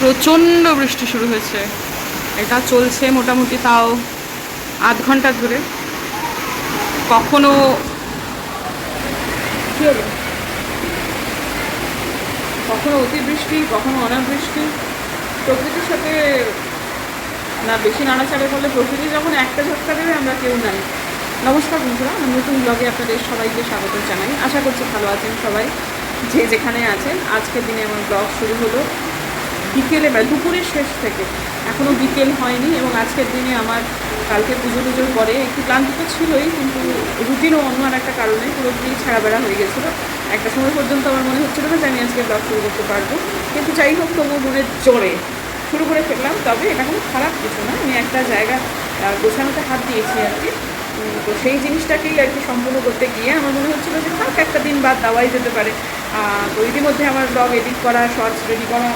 প্রচণ্ড বৃষ্টি শুরু হয়েছে। এটা চলছে মোটামুটি তাও আধ ঘণ্টা ধরে। কখনো? কখনো অতিবৃষ্টি, কখনো অনাবৃষ্টি। প্রকৃতির সাথে না, বেশি নাড়াচাড়া করলে প্রকৃতি যখন একটা ঝটকা দেবে, আমরা কেউ নাই। নমস্কার বন্ধুরা আমার নতুন ব্লগে আপনাদের সবাইকে স্বাগত জানাই। আশা করছি ভালো আছেন সবাই, যে যেখানে আছেন। আজকের দিনে আমার ব্লগ শুরু হলো। বিকেলে বা দুপুরের শেষ থেকে। এখনও বিকেল হয়নি এবং আজকের দিনে আমার কালকে পুজো টুজোর পরে একটু ক্লান্তি তো ছিলই, কিন্তু রুটিনও অন্য আর একটা কারণে পুরোপুরি ছাড়া বেড়া হয়ে গেছিল। একটা সময় পর্যন্ত আমার মনে হচ্ছিল না যে আমি আজকে ব্লগ শুরু করতে পারব। কিন্তু যাই হোক তবু মনের জোরে শুরু করে ফেললাম। তবে এটা কোনো খারাপ কিছু না, আমি একটা জায়গা গোছানোতে হাত দিয়েছি আর কি। তো সেই জিনিসটাকেই আর কি সম্পূর্ণ করতে গিয়ে আমার মনে হচ্ছিল যে থাক, একটা দিন বাদ দেওয়াই যেতে পারে। তো ইতিমধ্যে আমার ব্লগ এডিট করা শর্টস রেডি করা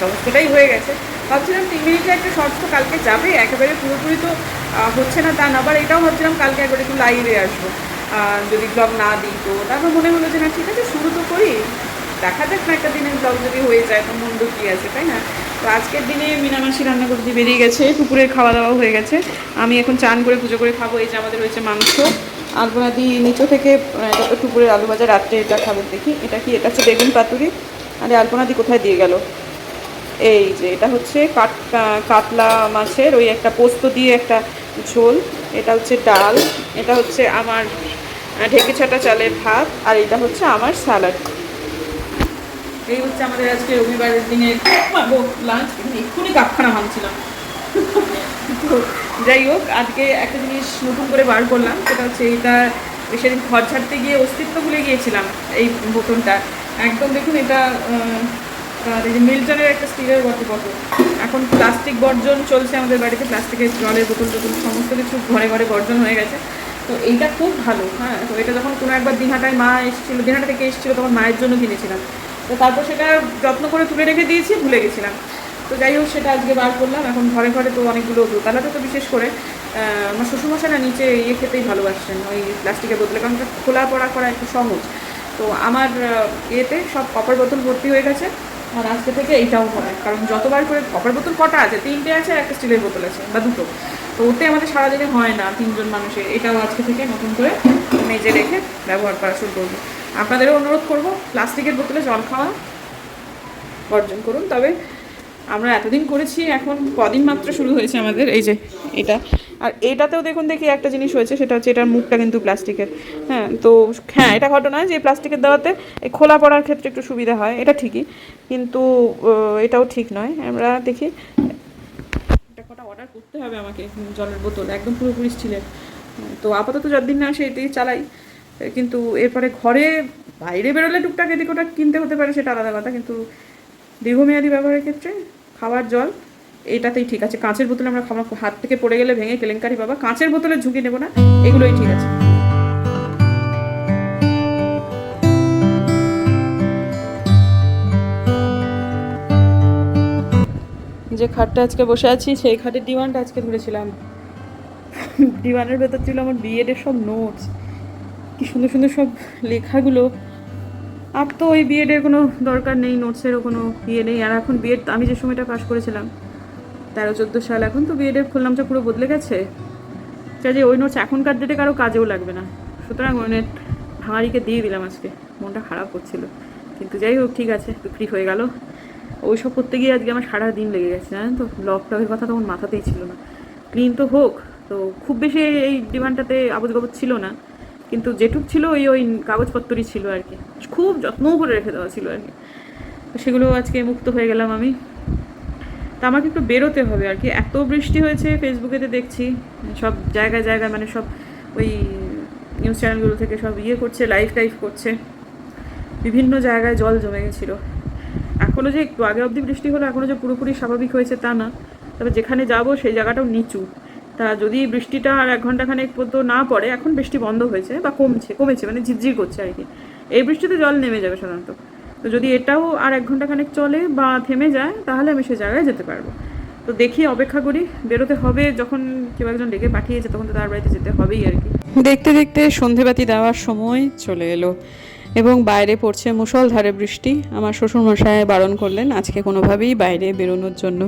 সমস্তটাই হয়ে গেছে। ভাবছিলাম তিন মিনিটে একটা শর্টস তো কালকে যাবে, একেবারে পুরোপুরি তো হচ্ছে না তা না, আবার এটাও ভাবছিলাম কালকে একবার একটু লাইভে আসব। যদি ব্লগ না দিই, তো তারপর মনে হলো যে না, ঠিক আছে, শুরু তো করি। দেখা যাক না একটা দিনের ব্লগ যদি হয়ে যায়, তো মন্দ কী আছে, তাই না? তো আজকের দিনে মিনামাসি রান্না করতে বেরিয়ে গেছে, দুপুরের খাওয়া দাওয়া হয়ে গেছে। আমি এখন চান করে পুজো করে খাব, এই যে আমাদের রয়েছে মাংস। আলপনাদি নিচু থেকে দুপুরের আলু ভাজা রাত্রে এটা খাবেন দেখি, এটা কি, এটা হচ্ছে বেগুন পাতুরি। আরে, আলপনাদি কোথায় দিয়ে গেল? এই যে, এটা হচ্ছে কাট কাতলা মাছের ওই একটা পোস্ত দিয়ে একটা ঝোল। এটা হচ্ছে ডাল, এটা হচ্ছে আমার ঢেকে ছাটা চালের ভাত, আর এটা হচ্ছে আমার স্যালাড। এই হচ্ছে আমাদের আজকে রবিবারের দিনে লাঞ্চ এক্ষুনি কাপখানা ভাঙছিলাম। যাই হোক, আজকে একটা জিনিস নতুন করে বার করলাম, সেটা হচ্ছে এইটা সেদিন ঘর ছাড়তে গিয়ে অস্তিত্ব ভুলে গিয়েছিলাম, এই বোতলটা। একদম দেখুন এটা আর এই যে মিল্টনের একটা স্টিলের বটল বোতল এখন প্লাস্টিক বর্জন চলছে আমাদের বাড়িতে প্লাস্টিকের জলের বোতল টোতল, সমস্ত কিছু ঘরে ঘরে বর্জন হয়ে গেছে। তো এইটা খুব ভালো হ্যাঁ তো এটা যখন কোনো একবার দিনহাটায় মা এসেছিল দিনহাটা থেকে এসেছিল তখন মায়ের জন্য কিনেছিলাম। তো তারপর সেটা যত্ন করে তুলে রেখে দিয়েছি, ভুলে গেছিলাম। তো যাই হোক, সেটা আজকে বার করলাম। এখন ঘরে ঘরে তো অনেকগুলো দোতলাতে তো বিশেষ করে আমার শ্বশুরমশাই না নিচে ইয়ে খেতেই ভালোবাসছেন ওই প্লাস্টিকের বোতলে, কারণ খোলা পড়া করা একটু সহজ। তো আমার ইয়েতে সব কপার বোতল ভর্তি হয়ে গেছে। আর আজকে থেকে এইটাও হবে কারণ যতবার করে কপার বোতল কটা আছে, তিনটে আছে একটা স্টিলের বোতল আছে, বা দুটো। তো ওতে আমাদের সারাদিনে হয় না তিনজন মানুষের। এটাও আজকে থেকে নতুন করে মেজে রেখে ব্যবহার করা শুরু করব। আপনাদেরও অনুরোধ করব, প্লাস্টিকের বোতলে জল খাওয়া বর্জন করুন। তবে আমরা এতদিন করেছি, এখন কদিন মাত্র শুরু হয়েছে আমাদের এই যে এটা। আর এটাতেও দেখুন দেখি একটা জিনিস হয়েছে, সেটা হচ্ছে এটার মুখটা কিন্তু প্লাস্টিকের। হ্যাঁ তো হ্যাঁ এটা ঘটনা যে প্লাস্টিকের দেওয়াতে খোলা পড়ার ক্ষেত্রে একটু সুবিধা হয়, এটা ঠিকই। কিন্তু এটাও ঠিক নয়। আমরা দেখি। এটা কটা অর্ডার করতে হবে আমাকে জলের বোতল, একদম পুরোপুরি স্টিলের তো আপাতত যতদিন না আসে এটাই চালাই। কিন্তু এরপরে ঘরে বাইরে বেরোলে টুকটাক এদিক ওটা কিনতে হতে পারে, সেটা আলাদা কথা। কিন্তু দীর্ঘমেয়াদী ব্যবহারের ক্ষেত্রে খাবার, জল এটাতেই ঠিক আছে। কাঁচের বোতলে আমরা খাবার হাত থেকে পড়ে গেলে ভেঙে কেলেঙ্কারি বাবা। কাঁচের বোতলে ঝুঁকি নেব না, এগুলোই ঠিক আছে। যে খাটটা আজকে বসে আছি, সেই খাটের ডিমান্ডটা আজকে ধরেছিলাম। ডিমান্ডের ভেতর ছিল আমার বিএডের সব নোটস কি সুন্দর সুন্দর সব লেখাগুলো। আর তো ওই বিএডের কোনো দরকার নেই নোটসেরও কোনো ইয়ে নেই। আর এখন বিএড আমি যে সময়টা পাশ করেছিলাম তেরো, চোদ্দ সাল এখন তো বিএডের খুললামটা পুরো বদলে গেছে। কাজে ওই নোটস এখনকার ডেটে কারও কাজেও লাগবে না। সুতরাং ওই নেট ভাঙারিকে দিয়ে দিলাম আজকে। মনটা খারাপ করছিল। কিন্তু যাই হোক, ঠিক আছে ফ্রি হয়ে গেল। ওই সব করতে গিয়ে আজকে আমার সারা দিন লেগে গেছে, জানেন তো? ব্লগ টগের কথা তখন মাথাতেই ছিল না। ক্লিন তো হোক, তো খুব বেশি এই ডিমান্ডটাতে আবুজ গবজ ছিল না। কিন্তু যেটুক ছিল ওই ওই কাগজপত্রই ছিল আর কি। খুব যত্ন করে রেখে দেওয়া ছিল আর কি। সেগুলো আজকে মুক্ত হয়ে গেলাম আমি। তা আমাকে একটু বেরোতে হবে আর কি। এত বৃষ্টি হয়েছে ফেসবুকেতে দেখছি, সব জায়গায় জায়গায় মানে সব ওই নিউজ চ্যানেলগুলো থেকে সব ইয়ে করছে লাইভ টাইভ করছে। বিভিন্ন জায়গায় জল জমে গেছিল। এখনও যে একটু আগে অবধি বৃষ্টি হলো এখনও যে পুরোপুরি স্বাভাবিক হয়েছে তা না। তবে যেখানে যাব সেই জায়গাটাও নিচু। তা যদি বৃষ্টিটা আর এক ঘন্টাখানেক পর্যন্ত না পড়ে, এখন বৃষ্টি বন্ধ হয়েছে বা কমছে, কমেছে মানে ঝিরঝির করছে আর কি। এই বৃষ্টিতে জল নেমে যাবে সাধারণত। তো যদি এটাও আর এক ঘণ্টা খানেক চলে বা থেমে যায়, তাহলে আমি সেই জায়গায় যেতে পারব। তো দেখি, অপেক্ষা করি। বেরোতে হবে যখন কেউ একজন ডেকে পাঠিয়েছে, তখন তো তার বাড়িতে যেতে হবেই আর কি। দেখতে দেখতে সন্ধেবাতি দেওয়ার সময় চলে এলো এবং বাইরে পড়ছে মুসলধারে বৃষ্টি। আমার শ্বশুরমশায় বারণ করলেন, আজকে কোনোভাবেই বাইরে বেরোনোর জন্য।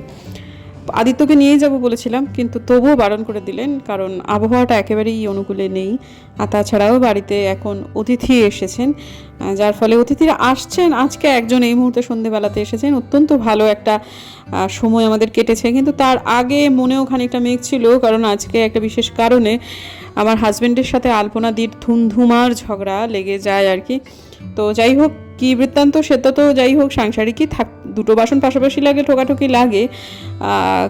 আদিত্যকে নিয়েই যাব বলেছিলাম, কিন্তু তবুও বারণ করে দিলেন, কারণ আবহাওয়াটা একেবারেই অনুকূলে নেই। আর তাছাড়াও বাড়িতে এখন অতিথি এসেছেন যার ফলে অতিথিরা আসছেন। আজকে একজন এই মুহূর্তে সন্ধেবেলাতে এসেছেন। অত্যন্ত ভালো একটা সময় আমাদের কেটেছে। কিন্তু তার আগে মনেও খানিকটা মেঘ ছিল, কারণ আজকে একটা বিশেষ কারণে আমার হাজব্যান্ডের সাথে আলপনা দির ধুমধুমার ঝগড়া লেগে যায় আর কি। তো যাই হোক কি বৃত্তান্ত সেটা তো যাই হোক, সাংসারিকই থাক, দুটো বাসন পাশাপাশি লাগে, ঠোকাঠুকি লাগে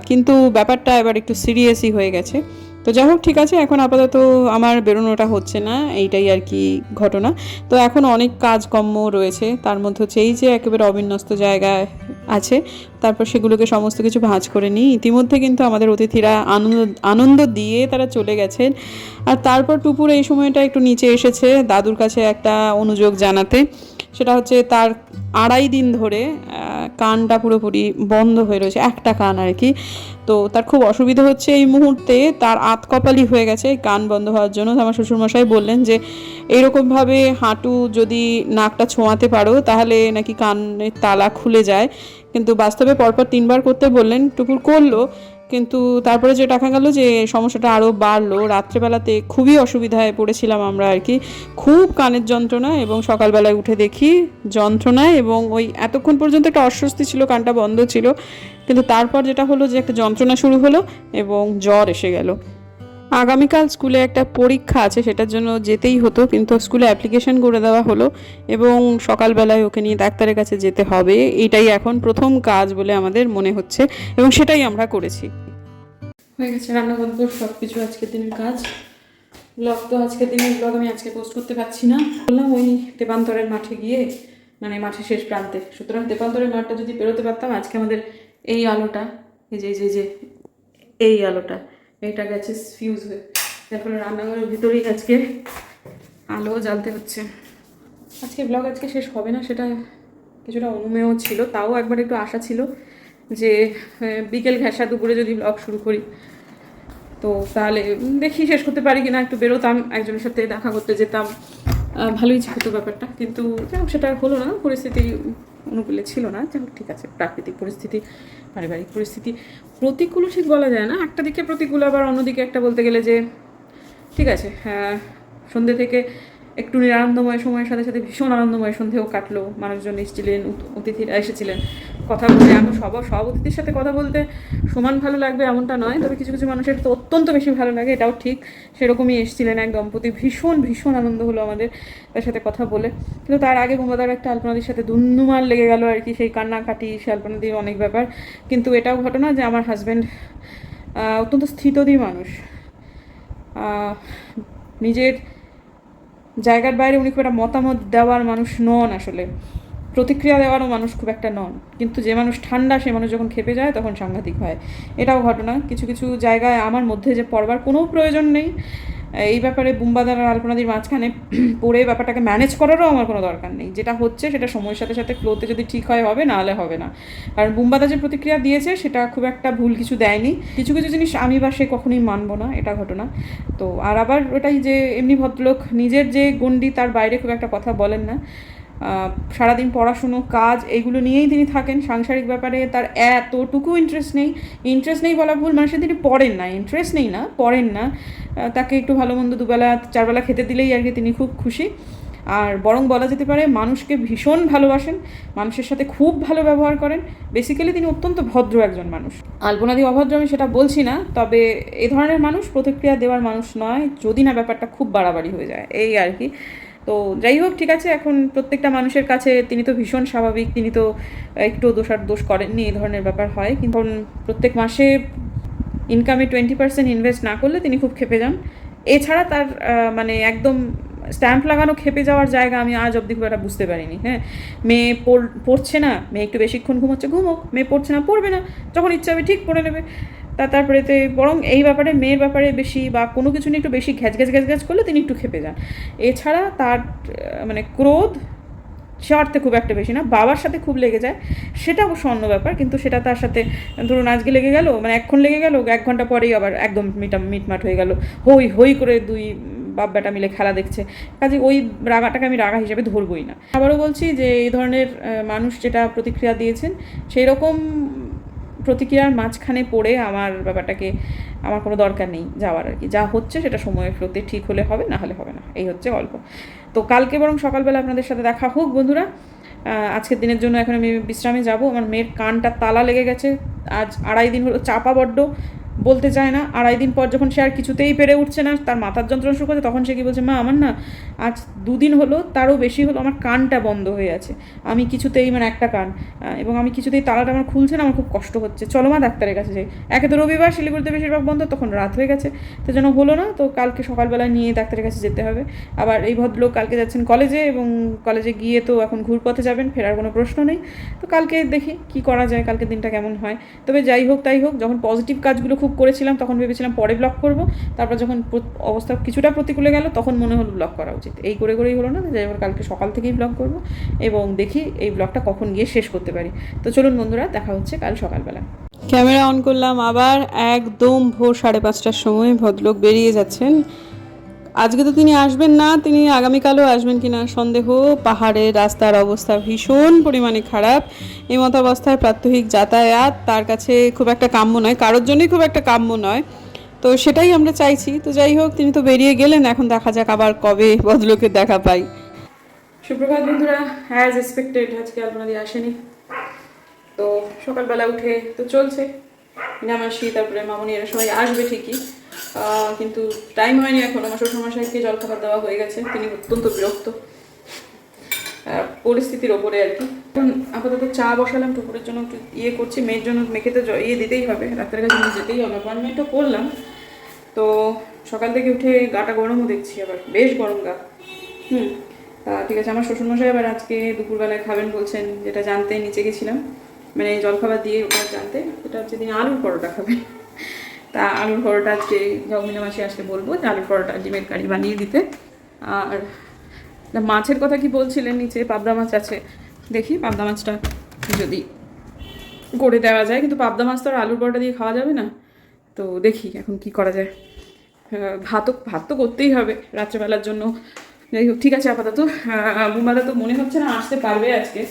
কিন্তু ব্যাপারটা এবার একটু সিরিয়াসই হয়ে গেছে। তো যাই হোক, ঠিক আছে, এখন আপাতত আমার বেরোনোটা হচ্ছে না, এইটাই আর কি ঘটনা। তো এখন অনেক কাজকর্ম রয়েছে, তার মধ্যে হচ্ছে এই যে একেবারে অবিন্যস্ত জায়গায় আছে, তারপর সেগুলোকে সমস্ত কিছু ভাঁজ করে নিই। ইতিমধ্যে কিন্তু আমাদের অতিথিরা আনন্দ আনন্দ দিয়ে তারা চলে গেছেন। আর তারপর টুপুর এই সময়টা একটু নিচে এসেছে, দাদুর কাছে একটা অনুযোগ জানাতে। সেটা হচ্ছে তার আড়াই দিন ধরে কানটা পুরোপুরি বন্ধ হয়ে রয়েছে, একটা কান আর কি। তো তার খুব অসুবিধা হচ্ছে এই মুহূর্তে, তার আত কপালি হয়ে গেছে কান বন্ধ হওয়ার জন্য। আমার শ্বশুরমশাই বললেন যে এইরকমভাবে হাঁটু যদি নাকটা ছোঁয়াতে পারো, তাহলে নাকি কানের তালা খুলে যায়। কিন্তু বাস্তবে পরপর তিনবার করতে বললেন, টুকুর করল। কিন্তু তারপরে যে দেখা গেল যে সমস্যাটা আরও বাড়লো, রাত্রেবেলাতে খুবই অসুবিধায় পড়েছিলাম আমরা আর কি। খুব কানের যন্ত্রণা এবং সকালবেলায় উঠে দেখি যন্ত্রণায় এবং ওই এতক্ষণ পর্যন্ত একটা অস্বস্তি ছিল, কানটা বন্ধ ছিল। কিন্তু তারপর যেটা হলো যে একটা যন্ত্রণা শুরু হলো এবং জ্বর এসে গেল। আগামীকাল স্কুলে একটা পরীক্ষা আছে, সেটার জন্য যেতেই হতো, কিন্তু স্কুলে অ্যাপ্লিকেশন করে দেওয়া হলো এবং সকালবেলায় ওকে নিয়ে ডাক্তারের কাছে যেতে হবে। এটাই এখন প্রথম কাজ বলে আমাদের মনে হচ্ছে এবং সেটাই আমরা করেছি। হয়ে গেছে, রান্না করব সব কিছু আজকের দিনের কাজ। ব্লগ তো আজকের দিনের ব্লগ আমি আজকে পোস্ট করতে পারছি না। বললাম ওই তেপান্তরের মাঠে গিয়ে মানে মাঠের শেষ প্রান্তে। সুতরাং তেপান্তরের মাঠটা যদি বেরোতে পারতাম, আজকে আমাদের এই আলোটা, এই যে যে যে, এই আলোটা এটা গেছে ফিউজ হয়ে। ফলে রান্নাঘরের ভিতরেই আজকে আলো জ্বালতে হচ্ছে। আজকে ব্লগ আজকে শেষ হবে না, সেটা কিছুটা অনুমেয় ছিল, তাও একবার একটু আশা ছিল। যে বিকেল ঘেঁষা দুপুরে যদি ব্লগ শুরু করি। তো তাহলে দেখি শেষ করতে পারি কিনা, একটু বেরোতাম, একজনের সাথে দেখা করতে যেতাম। ভালোই হতো ব্যাপারটা। কিন্তু যাই সেটা হলো না, পরিস্থিতি অনুকূলে ছিল না। যাই ঠিক আছে, প্রাকৃতিক পরিস্থিতি, পারিবারিক পরিস্থিতি। প্রতিকূলও ঠিক বলা যায় না। একটা দিকে প্রতিকূল, আবার অন্যদিকে একটা বলতে গেলে যে, ঠিক আছে হ্যাঁ সন্ধ্যে থেকে একটু নিরানন্দময় সময়ের সাথে সাথে ভীষণ আনন্দময় সন্ধেও কাটলো। মানুষজন এসেছিলেন অতিথিরা এসেছিলেন। কথা বলে এখন সব সব অতিথির সাথে কথা বলতে সমান ভালো লাগবে এমনটা নয়, তবে কিছু কিছু মানুষের তো অত্যন্ত বেশি ভালো লাগে, এটাও ঠিক। সেরকমই এসেছিলেন এক দম্পতি ভীষণ ভীষণ আনন্দ হলো আমাদের তার সাথে কথা বলে। কিন্তু তার আগে বোম্বাদার একটা আলপনাদির সাথে দুন্নুমার লেগে গেল আর কি, সেই কান্নাকাটি, সে আলপনাদির অনেক ব্যাপার। কিন্তু এটাও ঘটনা যে আমার হাজব্যান্ড অত্যন্ত স্থিতধী মানুষ। নিজের জায়গার বাইরে উনি খুব একটা মতামত দেওয়ার মানুষ নন আসলে। প্রতিক্রিয়া দেওয়ারও মানুষ খুব একটা নন। কিন্তু যে মানুষ ঠান্ডা, সে মানুষ যখন খেপে যায়, তখন সাংঘাতিক হয়। এটাও ঘটনা। কিছু কিছু জায়গায় আমার মধ্যে যে পড়বার কোনো প্রয়োজন নেই। এই ব্যাপারে বুম্বাদার আর আলপনাদির মাঝখানে পড়ে ব্যাপারটাকে ম্যানেজ করারও আমার কোনো দরকার নেই। যেটা হচ্ছে সেটা সময়ের সাথে সাথে ফ্লোতে যদি ঠিক হয় হবে না হলে হবে না। কারণ বুম্বাদা যে প্রতিক্রিয়া দিয়েছে, সেটা খুব একটা ভুল কিছু দেয়নি। কিছু কিছু জিনিস আমি বা সে কখনোই মানবো না, এটা ঘটনা। তো, আর আবার ওটাই যে, এমনি ভদ্রলোক নিজের যে গণ্ডি তার বাইরে খুব একটা কথা বলেন না। সারাদিন পড়াশুনো, কাজ, এইগুলো নিয়েই তিনি থাকেন। সাংসারিক ব্যাপারে তার এতটুকু ইন্টারেস্ট নেই। ইন্টারেস্ট নেই বলা ভুল মানুষের তিনি পড়েন না ইন্টারেস্ট নেই না, পড়েন না। তাকে একটু ভালো মন্দ দুবেলা, চারবেলা খেতে দিলেই আর কি তিনি খুব খুশি। আর বরং বলা যেতে পারে, মানুষকে ভীষণ ভালোবাসেন, মানুষের সাথে খুব ভালো ব্যবহার করেন। বেসিক্যালি তিনি অত্যন্ত ভদ্র একজন মানুষ। আলপনাদি অভদ্র, আমি সেটা বলছি না, তবে এ ধরনের মানুষ প্রতিক্রিয়া দেওয়ার মানুষ নয়, যদি না ব্যাপারটা খুব বাড়াবাড়ি হয়ে যায়। এই আর কি। তো যাই হোক, ঠিক আছে, এখন প্রত্যেকটা মানুষের কাছে তিনি তো ভীষণ স্বাভাবিক, তিনি তো একটু দোষার দোষ করেননি, এই ধরনের ব্যাপার হয়। কিন্তু প্রত্যেক মাসে ইনকামে টোয়েন্টি পার্সেন্ট ইনভেস্ট না করলে তিনি খুব খেপে যান। এছাড়া তার মানে একদম স্ট্যাম্প লাগানো খেপে যাওয়ার জায়গা আমি আজ অব্দি খুব একটা বুঝতে পারিনি হ্যাঁ। মেয়ে পড়- পড়ছে না, মেয়ে একটু বেশিক্ষণ ঘুমোচ্ছে, ঘুমোক, মেয়ে পড়ছে না, পড়বে না, যখন ইচ্ছা হবে ঠিক পড়ে নেবে। তা তারপরেতে বরং এই ব্যাপারে, মেয়ের ব্যাপারে বেশি বা কোনো কিছু নিয়ে একটু বেশি ঘ্যাচ ঘ্যাচ ঘ্যাচ ঘ্যাচ করলে তিনি একটু খেপে যান। এছাড়া তার মানে ক্রোধ সে অর্থে খুব একটা বেশি না, বাবার সাথে খুব লেগে যায়। সেটা অবশ্য অন্য ব্যাপার, কিন্তু সেটা তার সাথে, ধরুন আজকে লেগে গেল মানে এক্ষণ লেগে গেল, এক ঘণ্টা পরেই আবার একদম মিটা, মিটমাট হয়ে গেল। হই হই করে দুই বাপ বেটা মিলে খেলা দেখছে। কাজে ওই রাগাটাকে আমি রাগা হিসেবে ধরবই না। আবারও বলছি যে এই ধরনের মানুষ যেটা প্রতিক্রিয়া দিয়েছেন, সেই রকম প্রতিক্রিয়ার মাঝখানে পড়ে আমার ব্যাপারটাকে, আমার কোনো দরকার নেই যাওয়ার আর কি। যা হচ্ছে সেটা সময়ের ফ্লোতে ঠিক হলে হবে, না হলে হবে না। এই হচ্ছে গল্প। তো কালকে বরং সকালবেলা আপনাদের সাথে দেখা হোক বন্ধুরা। আজকের দিনের জন্য এখন আমি বিশ্রামে যাব। আমার মেয়ের কানটা তালা লেগে গেছে। আজ আড়াই দিন হলো চাপা বড্ড। বলতে চায় না। আড়াই দিন পর যখন সে আর কিছুতেই পেরে উঠছে না, তার মাথার যন্ত্রণা শুরু করছে, তখন সে কি বলছে, মা, আমার না আজ দুদিন হলো তারও বেশি হলো আমার কানটা বন্ধ হয়ে আছে। আমি কিছুতেই মানে একটা কান এবং আমি কিছুতেই তালাটা আমার খুলছে না, আমার খুব কষ্ট হচ্ছে। চলো মা ডাক্তারের কাছে যাই। একে তো রবিবার, শিলিগুড়িতে বেশিরভাগ বন্ধ, তখন রাত হয়ে গেছে। তো যেন হলো না, তো কালকে সকালবেলা নিয়ে ডাক্তারের কাছে যেতে হবে। আবার এই ভদ্রলোক কালকে যাচ্ছেন কলেজে, এবং কলেজে গিয়ে তো এখন ঘুরপথে যাবেন, ফেরার কোনো প্রশ্ন নেই। তো কালকে দেখি কি করা যায় কালকে দিনটা কেমন হয়। তবে যাই হোক, তাই হোক, যখন পজিটিভ কাজগুলো খুব করেছিলাম, তখন ভেবেছিলাম পরে ব্লক করব। তারপর যখন অবস্থা কিছুটা প্রতিকূলে গেল, তখন মনে হলো ব্লক করা উচিত। এই করে করেই হলো না যাই কালকে সকাল থেকেই ব্লগ করব এবং দেখি এই ব্লগটা কখন গিয়ে শেষ করতে পারি। তো চলুন বন্ধুরা, দেখা হচ্ছে কাল সকালবেলা। ক্যামেরা অন করলাম, আবার একদম ভোর সাড়ে পাঁচটার সময় ভদ্রলোক বেরিয়ে যাচ্ছেন আজকে তো তিনি আসবেন না, তিনি আগামীকালও আসবেন কিনা সন্দেহ। পাহাড়ের রাস্তার অবস্থা ভীষণ পরিমাণে খারাপ। এই মতো অবস্থায় প্রাত্যহিক যাতায়াত তার কাছে খুব একটা কাম্য নয়, কারোর জন্যই খুব একটা কাম্য নয়। তো সেটাই আমরা চাইছি। তো যাই হোক, তিনি তো বেরিয়ে গেলেন, এখন দেখা যাক আবার কবে ভদ্রলোকের দেখা পাই। সুপ্রভাত বন্ধুরা অ্যাজ এক্সপেক্টেড আজকে আপনাদের আসেনি। তো সকালবেলা উঠে তো চলছে। মিনামাসি, তারপরে মামনি এরা সবাই আসবে ঠিকই। কিন্তু টাইম হয়নি এখন। আমার শ্বশুরমশাইকে জলখাবার দেওয়া হয়ে গেছে। তিনি অত্যন্ত বিরক্ত। পরিস্থিতির ওপরে আর কি। এখন আপাতত চা বসালাম টুকুরের জন্য একটু ইয়ে করছি। মেয়ের জন্য মেখে তো ইয়ে দিতেই হবে। ডাক্তারের কাছে যেতেই হবে। অ্যাপয়েন্টমেন্টও করলাম। তো সকাল থেকে উঠে গাটা গরমও দেখছি আবার। বেশ গরম গা। হুম। ঠিক আছে, আমার শ্বশুরমশাই আবার আজকে দুপুরবেলায় খাবেন বলছেন, যেটা জানতে নিচে গেছিলাম। মানে জলখাবার দিয়ে ওটা জানতে। সেটা হচ্ছে তিনি আলুর পরোটা খাবেন। তা আলুর পরোটা আজকে জগমিনা মাসে আসলে বলব যে আলুর পরোটা ডিমের কারি বানিয়ে দিতে। আর মাছের কথা কি বলছিলেন নিচে? পাবদা মাছ আছে। দেখি, পাবদা মাছটা যদি করে দেওয়া যায়। কিন্তু পাবদা মাছ তো আর আলুর পরোটা দিয়ে খাওয়া যাবে না। তো দেখি এখন কি করা যায়। ভাতও, ভাত তো করতেই হবে রাত্রেবেলার জন্য। যাই হোক, ঠিক আছে আপাতত। বুমাদা তো মনে হচ্ছে না আসতে পারবে আজকে।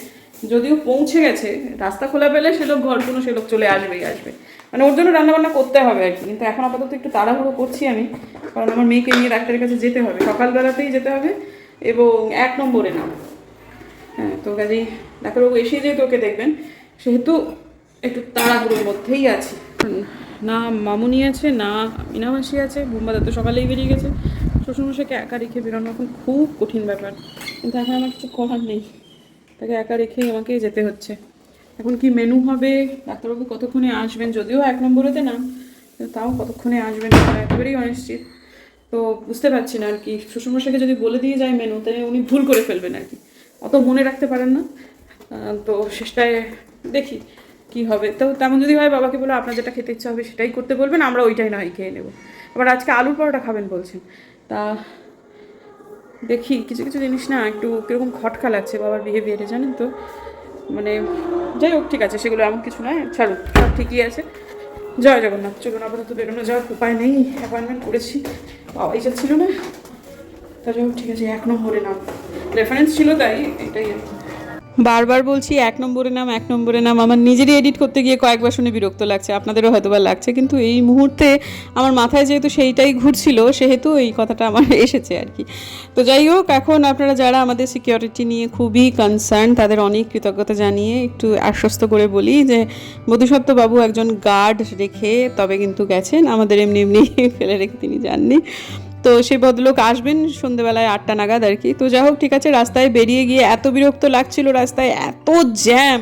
যদিও পৌঁছে গেছে, রাস্তা খোলা পেলে সে লোক ঘর কোনো, সে লোক চলে আসবেই, আসবে। মানে ওর জন্য রান্নাবান্না করতে হবে আর কি, কিন্তু এখন আপাতত একটু তাড়াহুড়ো করছি আমি, কারণ আমার মেয়েকে নিয়ে ডাক্তারের কাছে যেতে হবে, সকালবেলাতেই যেতে হবে এবং এক নম্বরে না। হ্যাঁ তো কাজেই ডাক্তারবাবু এসে যেহেতু ওকে দেখবেন, সেহেতু একটু তাড়াহুড়োর মধ্যেই আছি। না মামুনি আছে, না মিনামাসি আছে বুম্বাদা তো সকালেই বেরিয়ে গেছে। শ্বশুরমশাইকে একা রেখে বেরোনো এখন খুব কঠিন ব্যাপার, কিন্তু এখন আমার কিছু করার নেই। তাকে একা রেখেই আমাকে যেতে হচ্ছে। এখন কি মেনু হবে? ডাক্তারবাবু কতক্ষণে আসবেন? যদিও এক নম্বরেতে না তাও কতক্ষণে আসবেন একেবারেই অনিশ্চিত। তো বুঝতে পারছি না আর কি। শ্বশুরমশাইকে যদি বলে দিয়ে যায় মেনু, তাহলে উনি ভুল করে ফেলবেন আর কি। অত মনে রাখতে পারেন না। তো শেষটায় দেখি কি হবে। তো তেমন যদি হয় বাবাকে বলে, আপনার যেটা খেতে ইচ্ছা হবে সেটাই করতে বলবেন, আমরা ওইটাই না হয় খেয়ে নেব। আবার আজকে আলুর পরোটা খাবেন বলছেন। তা দেখি, কিছু কিছু জিনিস না একটু কীরকম খটকা লাগছে বাবার বিহেভিয়ারে জানেন তো? মানে যাই হোক, ঠিক আছে, সেগুলো এমন কিছু নয় ছাড়ুন সব ঠিকই আছে। জয় জগন্নাথ, চলুন আপাতত বেরোনো যাওয়ার উপায় নেই অ্যাপয়েন্টমেন্ট করেছি। বাবাই যাচ্ছিল না। তা যাই হোক, ঠিক আছে এক নম্বরে নাম রেফারেন্স ছিল তাই, এটাই আর কি। বারবার বলছি, এক নম্বরে নাম, এক নম্বরে নাম। আমার নিজেরই এডিট করতে গিয়ে কয়েকবার শুনে বিরক্ত লাগছে। আপনাদেরও হয়তো বা লাগছে, কিন্তু এই মুহূর্তে আমার মাথায় যেহেতু সেইটাই ঘুরছিল, সেহেতু এই কথাটা আমার এসেছে আর কি। তো যাই হোক, এখন আপনারা যারা আমাদের সিকিউরিটি নিয়ে খুবই কনসার্ন তাদের অনেক কৃতজ্ঞতা জানিয়ে একটু আশ্বস্ত করে বলি যে বাবু একজন গার্ড রেখে তবে কিন্তু গেছেন। আমাদের এমনি এমনি ফেলে রেখে তিনি যাননি। তো সেই ভদ্রলোক আসবেন সন্ধেবেলায় আটটা নাগাদ আর কি। তো যাই হোক, ঠিক আছে, রাস্তায় বেরিয়ে গিয়ে এত বিরক্ত লাগছিল, রাস্তায় এত জ্যাম,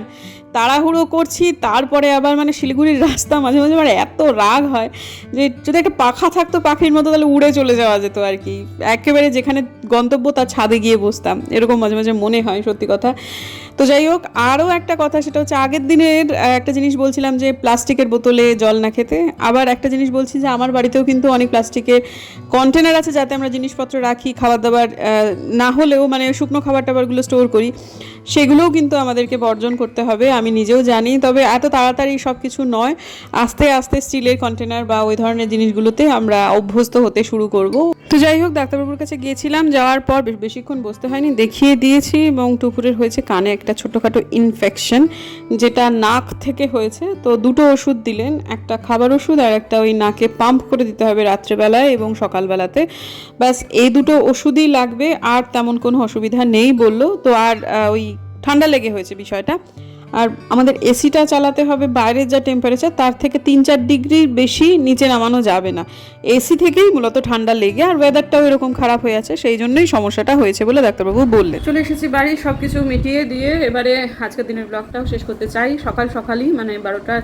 তাড়াহুড়ো করছি, তারপরে আবার মানে শিলিগুড়ির রাস্তা মাঝে মাঝে আমার এত রাগ হয় যে যদি একটা পাখা থাকতো পাখির মতো, তাহলে উড়ে চলে যাওয়া যেত আর কি। একেবারে যেখানে গন্তব্য তার ছাদে গিয়ে বসতাম, এরকম মাঝে মাঝে মনে হয় সত্যি কথা। তো যাই হোক, আরও একটা কথা সেটা হচ্ছে আগের দিনের একটা জিনিস বলছিলাম যে প্লাস্টিকের বোতলে জল না খেতে। আবার একটা জিনিস বলছি যে আমার বাড়িতেও কিন্তু অনেক প্লাস্টিকের কন্টেনার আছে যাতে আমরা জিনিসপত্র রাখি খাবার দাবার না হলেও মানে শুকনো খাবার টাবারগুলো স্টোর করি। সেগুলোও কিন্তু আমাদেরকে বর্জন করতে হবে, আমি নিজেও জানি। তবে এত তাড়াতাড়ি সব কিছু নয়, আস্তে আস্তে স্টিলের কন্টেনার বা ওই ধরনের জিনিসগুলোতে আমরা অভ্যস্ত হতে শুরু করব। তো যাই হোক, ডাক্তারবাবুর কাছে গিয়েছিলাম, যাওয়ার পর বেশ বেশিক্ষণ বসতে হয়নি, দেখিয়ে দিয়েছি এবং টুকুরের হয়েছে কানে একটা ছোটোখাটো ইনফেকশন যেটা নাক থেকে হয়েছে। তো দুটো ওষুধ দিলেন, একটা খাবার ওষুধ আর একটা ওই নাকে পাম্প করে দিতে হবে রাত্রেবেলায় এবং সকালবেলাতে। ব্যাস, এই দুটো ওষুধই লাগবে, আর তেমন কোনো অসুবিধা নেই বলল। তো আর ওই ঠান্ডা লেগে হয়েছে বিষয়টা। আর আমাদের এসিটা চালাতে হবে, বাইরের যা টেম্পারেচার তার থেকে তিন চার ডিগ্রির বেশি নিচে নামানো যাবে না। এসি থেকেই মূলত ঠান্ডা লেগে, আর ওয়েদারটাও এরকম খারাপ হয়ে আছে, সেই জন্যই সমস্যাটা হয়েছে বলে ডাক্তারবাবু বললেন। চলে এসেছি বাড়ি সব কিছু মিটিয়ে দিয়ে, এবারে আজকের দিনের ব্লগটাও শেষ করতে চাই। সকাল সকালই মানে বারোটার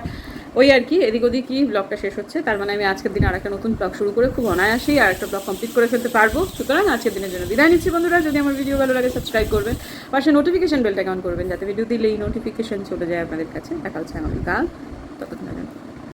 ওই আর কি, এদিক ওদিক কি ব্লগটা শেষ হচ্ছে। তার মানে আমি আজকের দিন আর একটা নতুন ব্লগ শুরু করে খুব অনায়াসেই আর একটা ব্লগ কমপ্লিট করে ফেলতে পারব। সুতরাং আজকের দিনের জন্য বিদায় নিচ্ছি বন্ধুরা। যদি আমার ভিডিও ভালো লাগে সাবস্ক্রাইব করবেন। পাশে নোটিফিকেশন বেলটা অন করবেন, যাতে ভিডিও দিলে এই নোটিফিকেশন চলে যায় আপনাদের কাছে। দেখা হচ্ছে আগামীকাল। ততক্ষণ